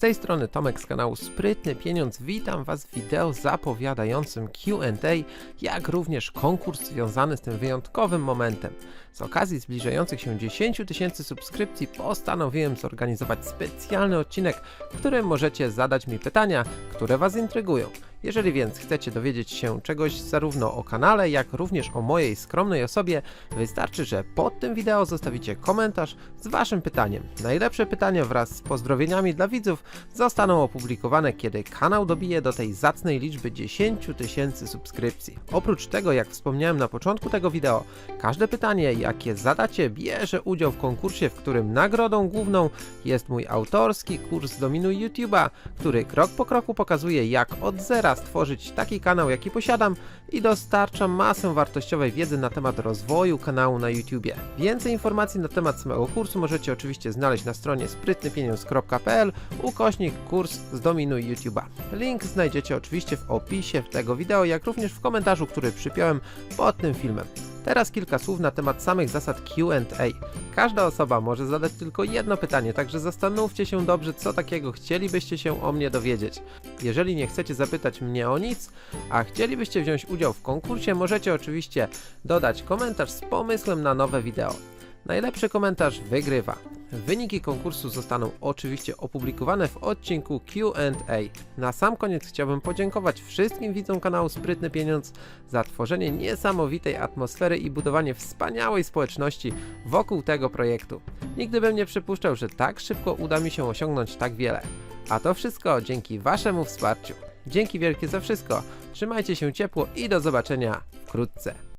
tej strony Tomek z kanału Sprytny Pieniądz. Witam Was w wideo zapowiadającym Q&A, jak również konkurs związany z tym wyjątkowym momentem. Z okazji zbliżających się 10 tysięcy subskrypcji postanowiłem zorganizować specjalny odcinek, w którym możecie zadać mi pytania, które Was intrygują. Jeżeli więc chcecie dowiedzieć się czegoś zarówno o kanale, jak również o mojej skromnej osobie, wystarczy, że pod tym wideo zostawicie komentarz z Waszym pytaniem. Najlepsze pytania wraz z pozdrowieniami dla widzów zostaną opublikowane, kiedy kanał dobije do tej zacnej liczby 10 tysięcy subskrypcji. Oprócz tego, jak wspomniałem na początku tego wideo, każde pytanie, jakie zadacie, bierze udział w konkursie, w którym nagrodą główną jest mój autorski kurs Dominuj YouTube'a, który krok po kroku pokazuje, jak od zera stworzyć taki kanał, jaki posiadam i dostarcza masę wartościowej wiedzy na temat rozwoju kanału na YouTubie. Więcej informacji na temat samego kursu możecie oczywiście znaleźć na stronie sprytnypieniądz.pl ukośnik kurs Zdominuj YouTube'a. Link znajdziecie oczywiście w opisie tego wideo, jak również w komentarzu, który przypiąłem pod tym filmem. Teraz kilka słów na temat samych zasad Q&A. Każda osoba może zadać tylko jedno pytanie, także zastanówcie się dobrze, co takiego chcielibyście się o mnie dowiedzieć. Jeżeli nie chcecie zapytać mnie o nic, a chcielibyście wziąć udział w konkursie, możecie oczywiście dodać komentarz z pomysłem na nowe wideo. Najlepszy komentarz wygrywa. Wyniki konkursu zostaną oczywiście opublikowane w odcinku Q&A. Na sam koniec chciałbym podziękować wszystkim widzom kanału Sprytny Pieniądz za tworzenie niesamowitej atmosfery i budowanie wspaniałej społeczności wokół tego projektu. Nigdy bym nie przypuszczał, że tak szybko uda mi się osiągnąć tak wiele. A to wszystko dzięki Waszemu wsparciu. Dzięki wielkie za wszystko. Trzymajcie się ciepło i do zobaczenia wkrótce.